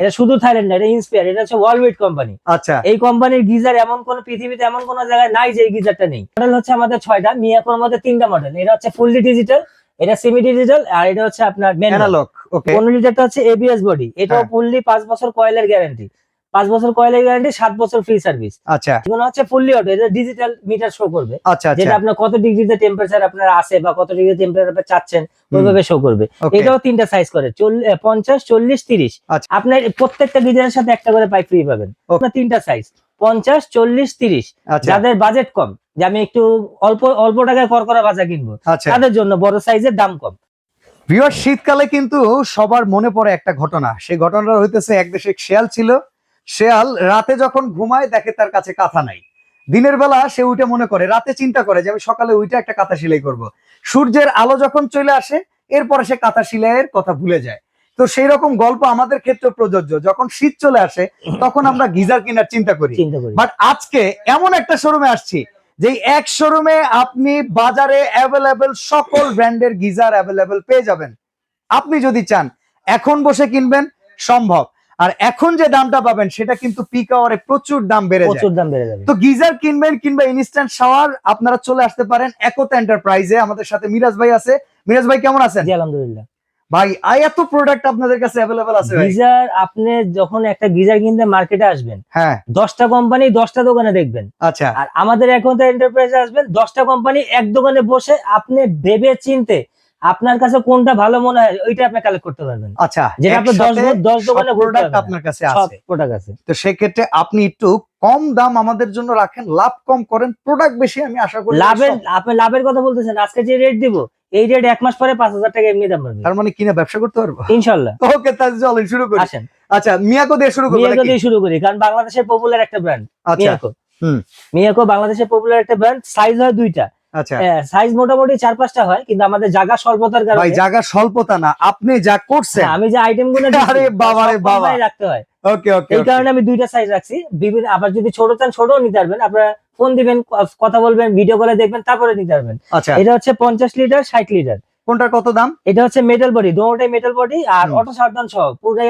এটা শুধু থাইল্যান্ড এটা ইন্সপায়ার এটা হচ্ছে ওয়ার্ল্ড কোম্পানি। আচ্ছা। এই কোম্পানির গিজার এমন কোন পৃথিবীতে এমন কোন জায়গায় নাই যে গিজারটা নেই। মডেল হচ্ছে আমাদের ছয়টা মিয়াকোর মধ্যে তিনটা মডেল এটা হচ্ছে ফুললি ডিজিটাল এটা সেমি ডিজিটাল আর এটা হচ্ছে আপনার অ্যানালগ ওকে পনেরো লিটারটা হচ্ছে এবিএস বডি হ্যাঁ। ফুললি পাঁচ বছর কয়েলের গ্যারান্টি পাঁচ বছর কয়েলের গ্যারান্টি সাত বছর ফ্রি সার্ভিস আচ্ছা। এগুলো হচ্ছে ফুললি অটো এটা ডিজিটাল মিটার শো করবে। আচ্ছা যেটা আচ্ছা আপনার কত ডিগ্রিতে টেম্পারেচার আপনার আছে বা কত ডিগ্রি টেম্পারেচার আপনি চাচ্ছেন ওইভাবে শো করবে। এটাও তিনটা সাইজ করে পঞ্চাশ চল্লিশ তিরিশ। আচ্ছা। আপনার প্রত্যেকটা গিজারের সাথে একটা করে পাইপ ফ্রি পাবেন। আপনার তিনটা সাইজ পঞ্চাশ চল্লিশ তিরিশ। আচ্ছা। যাদের বাজেট কম যে আমি একটু অল্প অল্প টাকায় করকরা ভাজা কিনবো আচ্ছা। তাদের জন্য বড় সাইজের দাম কম। শীতকালে কিন্তু সবার মনে পড়ে একটা ঘটনা। সেই ঘটনাটা হইতেছে এক দেশে শেয়াল ছিল শেয়াল রাতে যখন ঘুমায় দেখে তার কাছে কাঁথা নাই। দিনের বেলা সে উঠে মনে করে রাতে চিন্তা করে যে আমি সকালে উঠে একটা কাঁথা সেলাই করব। সূর্যের আলো যখন চলে আসে এরপরে সে কাঁথা সেলাইয়ের কথা ভুলে যায়। তো সেই রকম গল্প আমাদের ক্ষেত্রে প্রযোজ্য। যখন শীত চলে আসে তখন আমরা গিজার কেনার চিন্তা করি। চিন্তা করি। বাট আজকে এমন একটা শোরুমে আসছি যে এক শোরুমে আপনি বাজারে অ্যাভেলেবেল সকল ব্র্যান্ডের গিজার অ্যাভেলেবেল পেয়ে যাবেন। আপনি যদি চান এখন বসে কিনবেন সম্ভব। আর এখন যে দামটা পাবেন সেটা কিন্তু পিক আওয়ারে প্রচুর দাম বেড়ে প্রচুর দাম বেড়ে যাবে। তো গিজার কিনবেন কিংবা ইনস্ট্যান্ট শাওয়ার আপনারা চলে আসতে পারেন একতা এন্টারপ্রাইজে আমাদের সাথে মিরাজ ভাই আছে। মিরাজ ভাই কেমন আছেন? জি আলহামদুলিল্লাহ। ভাই আই এত প্রোডাক্ট আপনাদের কাছে অ্যাভেলেবেল আছে ভাই? গিজার আপনি যখন একটা গিজার কিনতে মার্কেটে আসবেন হ্যাঁ। দশটা কোম্পানি দশটা দোকানে দেখবেন। আচ্ছা। আর আমাদের এখন এন্টারপ্রাইজে আসবেন দশটা কোম্পানি এক দোকানে বসে আপনি ভেবে চিনতে আপনার কাছে কোনটা ভালো মনে হয় ওইটা আপনি কালেক্ট করতে পারবেন। আচ্ছা যেটা আপনি দশ একসাথে দশ দোকানে প্রোডাক্ট আপনার কাছে আছে। প্রোডাক্ট আছে। তো সেক্ষেত্রে আপনি একটু কম দাম আমাদের জন্য রাখেন লাভ কম করেন প্রোডাক্ট বেশি আমি আশা করি লাভের আপনি লাভের কথা বলতেছেন আজকে যে রেট দিব এই রেট এক মাস পরে পাঁচ হাজার টাকা এমনি দাম পাবেন তার মানে কিনা ব্যবসা করতে পারব? ইনশাল্লাহ। ওকে তাহলে চলেন শুরু করি। আসেন। আচ্ছা মিয়াকো দিয়ে শুরু করি মিয়াকো? দিয়ে শুরু করি কারণ বাংলাদেশের পপুলার একটা ব্র্যান্ড আচ্ছা মিয়াকো। হুম। মিয়াকো বাংলাদেশের পপুলার একটা ব্র্যান্ড সাইজ হয় দুইটা। আচ্ছা। সাইজ মোটামুটি চার পাঁচটা হয় কিন্তু আমাদের জায়গা স্বল্পতার ভাই কারণে জায়গা স্বল্পতা না আপনি যা করছেন হ্যাঁ, আমি যে আইটেমগুলো আরে বাবা রে বাবা। রাখতে হয়। ওকে ওকে এই কারণে আমি দুইটা সাইজ রাখছি। বিভিন্ন আবার যদি ছোট চান ছোট নিতে পারবেন। আপনারা ফোন দিবেন কথা বলবেন ভিডিও কলে দেখবেন তারপরে নিতে পারবেন। আচ্ছা। এটা হচ্ছে পঞ্চাশ লিটার ষাট লিটার কোনটার কত দাম? এটা হচ্ছে মেটাল বডি দোনোটাই মেটাল বডি আর। অটো সাবধান সহ পুরাই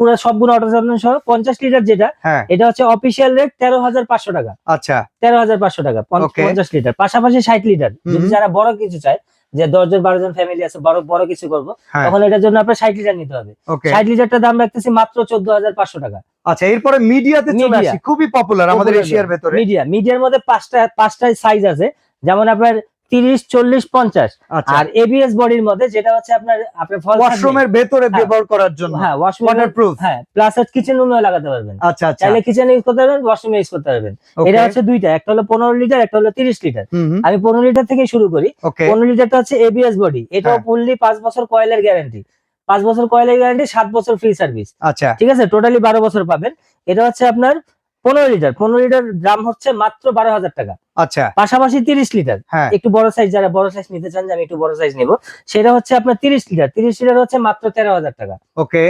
পুরো সবগুলো অটো সাবধান সহ পঞ্চাশ লিটার যেটা হ্যাঁ। এটা হচ্ছে অফিসিয়াল রেট তেরো হাজার পাঁচশো টাকা। আচ্ছা। তেরো হাজার পাঁচশো টাকা পঞ্চ- পঞ্চাশ লিটার পাশাপাশি ষাট লিটার যদি যারা বড় কিছু চায় যে দশজন বারো জন ফ্যামিলি আছে বড় বড় কিছু করব হ্যাঁ। তখন এটার জন্য আপনার ষাট লিটার নিতে হবে। ষাট লিটারটা দাম রাখতেছি মাত্র চোদ্দ হাজার পাঁচশো টাকা। আচ্ছা এরপরে মিডিয়াতে চলে। আসি। খুবই পপুলার আমাদের এশিয়ার ভেতরে। মিডিয়া মিডিয়ার মধ্যে পাঁচটা পাঁচটা সাইজ আছে। যেমন আপনার তিরিশ চল্লিশ পঞ্চাশ। আচ্ছা। আর এবিএস বডির মধ্যে যেটা হচ্ছে আপনার আপনার ফল ওয়াশরুমের ভেতরে হ্যাঁ। ব্যবহার করার জন্য। হ্যাঁ ওয়াশরুম ওয়াটারপ্রুফ হ্যাঁ প্লাস কিচেন রুমেও লাগাতে পারবেন। আচ্ছা আচ্ছা। কিচেনে ইউজ করতে পারবেন ওয়াশরুমে ইউজ করতে পারবেন। এটা হচ্ছে দুইটা একটা হলো পনেরো লিটার একটা হলো তিরিশ লিটার আমি পনেরো লিটার থেকে শুরু করি। পনেরো লিটারটা হচ্ছে এবিএস বডি এটাও হ্যাঁ। ফুললি পাঁচ বছর কয়েলের গ্যারান্টি পাঁচ বছর কয়েলের গ্যারান্টি সাত বছর ফ্রি সার্ভিস আচ্ছা। ঠিক আছে? টোটালি বারো বছর পাবেন। এটা হচ্ছে আপনার পনেরো লিটার। পনেরো লিটার দাম হচ্ছে মাত্র বারো হাজার টাকা। আচ্ছা। পাশাপাশি তিরিশ লিটার। হ্যাঁ। একটু বড় সাইজ যারা বড় সাইজ নিতে চান যে আমি একটু বড় সাইজ নিব সেটা হচ্ছে আপনার তিরিশ লিটার। তিরিশ লিটার হচ্ছে মাত্র তেরো হাজার টাকা। ওকে।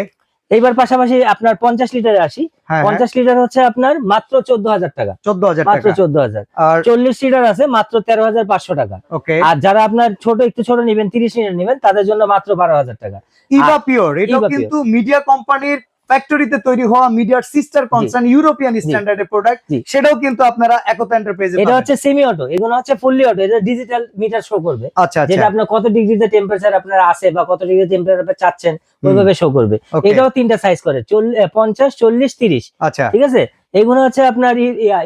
এইবার পাশাপাশি আপনার পঞ্চাশ লিটারে আসি। হ্যাঁ পঞ্চাশ লিটার হচ্ছে আপনার মাত্র চোদ্দ হাজার টাকা। চোদ্দ হাজার মাত্র চোদ্দ হাজার। আর চল্লিশ লিটার আছে মাত্র তেরো হাজার পাঁচশো টাকা। ওকে। আর যারা আপনার ছোট একটু ছোট নিবেন তিরিশ লিটার নিবেন তাদের জন্য মাত্র বারো হাজার টাকা। ইভা পিওর এটা কিন্তু মিডিয়া কোম্পানির ফ্যাক্টরিতে তৈরি হওয়া মিডিয়ার সিস্টার কনসার্ন ইউরোপিয়ান স্ট্যান্ডার্ডের প্রোডাক্ট। সেটাও কিন্তু আপনারা একতা এন্টারপ্রাইজে এটা হচ্ছে সেমি অটো এগুলো হচ্ছে ফুললি অটো এটা ডিজিটাল মিটার শো করবে। আচ্ছা যেটা আচ্ছা আপনার কত ডিগ্রিতে টেম্পারেচার আপনার আছে বা কত ডিগ্রি টেম্পারেচার আপনি চাচ্ছেন ওইভাবে শো করবে। এটাও তিনটা সাইজ করে চল- এ, পঞ্চাশ চল্লিশ তিরিশ। আচ্ছা। ঠিক আছে? এগুলো হচ্ছে আপনার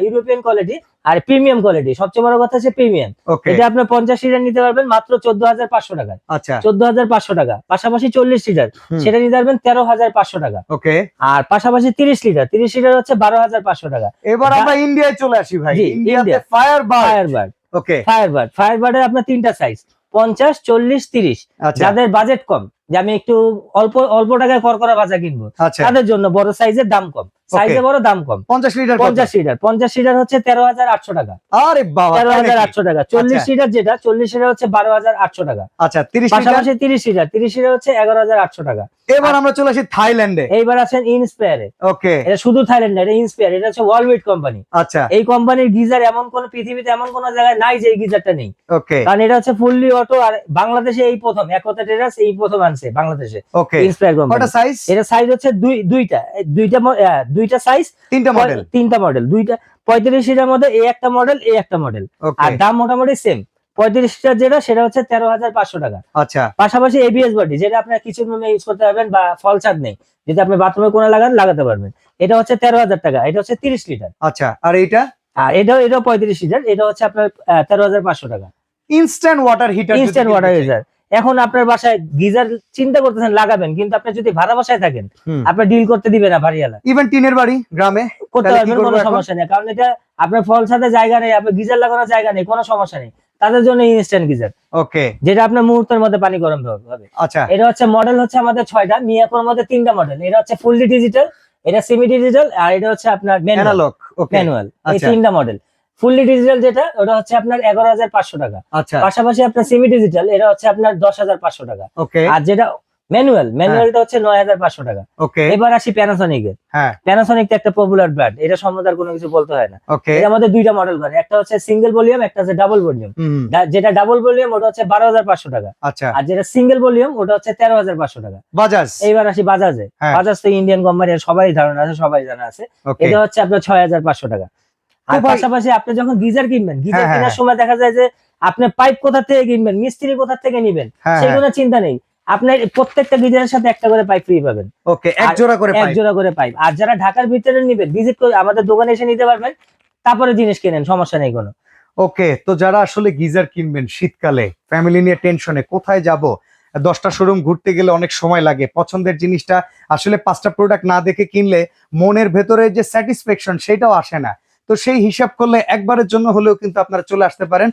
ইউরোপিয়ান কোয়ালিটি আর প্রিমিয়াম কোয়ালিটি সবচেয়ে বড় কথা হচ্ছে প্রিমিয়াম এটা আপনার পঞ্চাশ লিটার নিতে পারবেন মাত্র চোদ্দ হাজার পাঁচশো টাকা আচ্ছা। চোদ্দ হাজার পাঁচশো টাকা পাশাপাশি চল্লিশ লিটার সেটা নিতে পারবেন তেরো হাজার পাঁচশো টাকা। ওকে আর পাশাপাশি তিরিশ লিটার তিরিশ লিটার হচ্ছে বারো হাজার পাঁচশো টাকা। এবার আমরা ইন্ডিয়ায় চলে আসি ভাই। ইন্ডিয়াতে India. Fire bar Fire Bird okay Fire Bird Fire বার্ডের আপনার তিনটা সাইজ পঞ্চাশ চল্লিশ তিরিশ। আচ্ছা। যাদের বাজেট কম যে আমি একটু অল্প অল্প টাকায় করকরা ভাজা কিনবো আচ্ছা। তাদের জন্য বড় সাইজের দাম কম। সাইজে বড় দাম কম। পঞ্চাশ লিটার পঞ্চাশ লিটার পঞ্চাশ লিটার হচ্ছে তেরো হাজার আটশো টাকা। আরে বাবা তেরো তাই হাজার নাকি? আটশো টাকা। চল্লিশ আচ্ছা। লিটার যেটা চল্লিশ লিটার হচ্ছে বারো হাজার আটশো টাকা। আচ্ছা তিরিশ লিটার পাশাপাশি তিরিশ লিটার তিরিশ লিটার হচ্ছে এগারো হাজার আটশো টাকা। এবার আমরা চলে আসি থাইল্যান্ডে। এইবার আছেন ইনস্পায়ারে ওকে। এটা শুধু থাইল্যান্ড এটা ইনস্পায়ার এটা হচ্ছে ওয়ার্ল্ড কোম্পানি আচ্ছা। এই কোম্পানির গিজার এমন কোন পৃথিবীতে এমন কোন জায়গায় নাই যে এই গিজারটা নেই। ওকে। কারণ এটা হচ্ছে ফুললি অটো আর বাংলাদেশে এই প্রথম একতা ট্রেডার্স এই প্রথম আনছে বাংলাদেশে। ওকে। ইন্সপায়ার কোম্পানি সাইজ এটা সাইজ হচ্ছে দুই দুইটা। দুইটা দুইটা সাইজ তিনটা মডেল তিনটা মডেল দুইটা পঁয়ত্রিশ লিটার মধ্যে এই একটা মডেল এই একটা মডেল আর দাম মোটামুটি সেম পঁয়ত্রিশ লিটার যেটা সেটা হচ্ছে তেরো হাজার পাঁচশো টাকা। আচ্ছা। পাশাপাশি এবিএস বডি যেটা আপনার কিচেন রুমে ইউজ করতে পারবেন বা ফল ছাদ নেই। যদি আপনি বাথরুমে কোনো লাগান লাগাতে পারবেন। এটা হচ্ছে তেরো হাজার টাকা এটা হচ্ছে তিরিশ লিটার আচ্ছা আর এইটা? আর এটাও এটাও পঁয়ত্রিশ লিটার এটা হচ্ছে আপনার তেরো হাজার পাঁচশো টাকা। Instant water heater instant water geyser এখন আপনার বাসায় গিজার চিন্তা করতেছেন লাগাবেন কিন্তু আপনি যদি ভাড়া বাসায় থাকেন আপনার ডিল করতে দিবে না বাড়িওয়ালা। ইভেন টিনের বাড়ি গ্রামে করতে পারবেন কোনো সমস্যা নেই কারণ এটা আপনার ফল সাথে জায়গা নেই আপনার গিজার লাগানোর জায়গা নেই কোনো সমস্যা নেই। তাদের জন্য ইনস্ট্যান্ট গিজার। ওকে যেটা আপনার মুহূর্তের মধ্যে পানি গরম হবে আচ্ছা। এটা হচ্ছে মডেল হচ্ছে আমাদের ছয়টা মিয়াকোর মধ্যে তিনটা মডেল এটা হচ্ছে ফুললি ডিজিটাল এটা সেমি ডিজিটাল আর এটা হচ্ছে আপনার ম্যানুয়াল ম্যানুয়াল এই আচ্ছা। তিনটা মডেল ফুললি ডিজিটাল যেটা ওটা হচ্ছে আপনার এগারো হাজার পাঁচশো টাকা। আচ্ছা। পাশাপাশি আপনার সেমি ডিজিটাল এটা হচ্ছে আপনার দশ হাজার পাঁচশো টাকা। ওকে। আর যেটা ম্যানুয়াল ম্যানুয়ালটা হচ্ছে নয় হাজার পাঁচশো টাকা। ওকে। এবার আসি প্যানাসনিক এর হ্যাঁ প্যানাসনিক একটা পপুলার ব্র্যান্ড এটা সম্বন্ধে আর কোনো কিছু বলতে হয় না। ওকে। এর মধ্যে দুইটা মডেল করে একটা হচ্ছে সিঙ্গেল ভলিউম একটা হচ্ছে ডাবল ভলিউম যেটা ডাবল ভলিউম ওটা হচ্ছে বারো হাজার পাঁচশো টাকা। আচ্ছা। আর যেটা সিঙ্গেল ভলিউম ওটা হচ্ছে তেরো হাজার পাঁচশো টাকা। বাজাজ? এইবার আসি বাজাজে। হ্যাঁ। বাজাজ তো ইন্ডিয়ান কোম্পানি সবাই ধারণা আছে সবাই জানা আছে। এটা হচ্ছে আপনার ছয় হাজার পাঁচশো টাকা। আর পাশাপাশি আপনি যখন গিজার কিনবেন গিজার হ্যাঁ, কেনার হ্যাঁ। সময় দেখা যায় যে আপনি পাইপ কোথা থেকে কিনবেন মিস্ত্রি কোথা থেকে নিবেন হ্যাঁ কোনো চিন্তা নেই। আপনার প্রত্যেকটা গিজারের সাথে একটা করে পাইপ ফ্রি পাবেন। ওকে এক জোড়া করে এক জোড়া করে পাইপ। আর যারা ঢাকার ভিতরে নিবেন ভিজিট করে আমাদের দোকানে এসে নিতে পারবেন তারপরে জিনিস কেনেন সমস্যা নেই কোনো। ওকে তো যারা আসলে গিজার কিনবেন শীতকালে ফ্যামিলি নিয়ে টেনশনে কোথায় যাব? দশটা শোরুম ঘুরতে গেলে অনেক সময় লাগে। পছন্দের জিনিসটা আসলে পাঁচটা প্রোডাক্ট না দেখে কিনলে মনের ভেতরে যে স্যাটিসফ্যাকশন সেটাও আসে না। তো সেই হিসাব করলে একবারের জন্য হলেও কিন্তু আপনারা চলে আসতে পারেন।